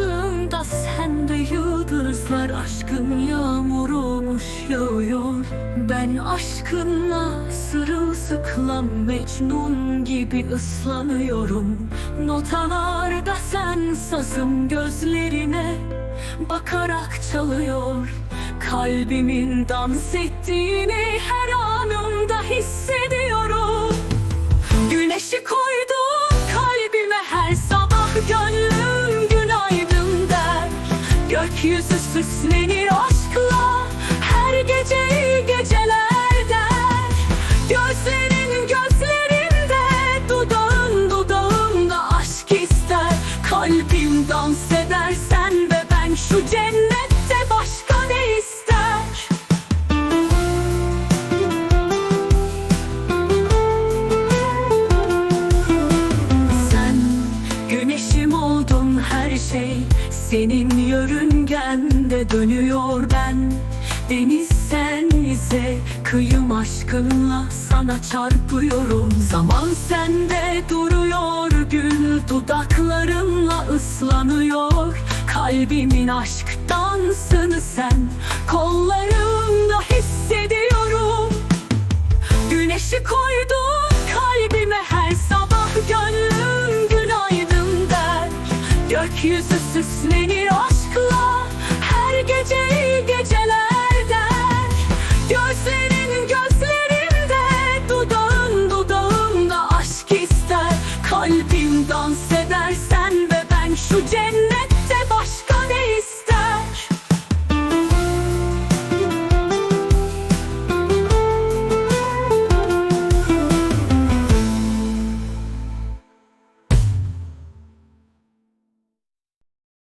Yaşadığımda sen de yıldızlar aşkın yağmurumuş yağıyor. Ben aşkınla sırılsıklam Mecnun gibi ıslanıyorum. Notalarda sen sazım gözlerine bakarak çalıyor. Kalbimin dans ettiğini her anımda hissediyorum. Süslenir aşkla her gece iyi geceler der Gözlerin gözlerimde dudağın dudağımda aşk ister. Kalbim dans eder sen ve ben şu cennette Senin yörüngende dönüyor ben. Deniz sen ise kıyım aşkınla sana çarpıyorum. Zaman sende duruyor gül dudaklarınla ıslanıyor. Kalbimin aşk dansını sen. Kollarımda Gökyüzü süslenir aşkla. Her gece iyi gecelerde Gözlerin gözlerimde Dudağın dudağımda aşk ister. Kalbim dans edersen ve ben şu cennet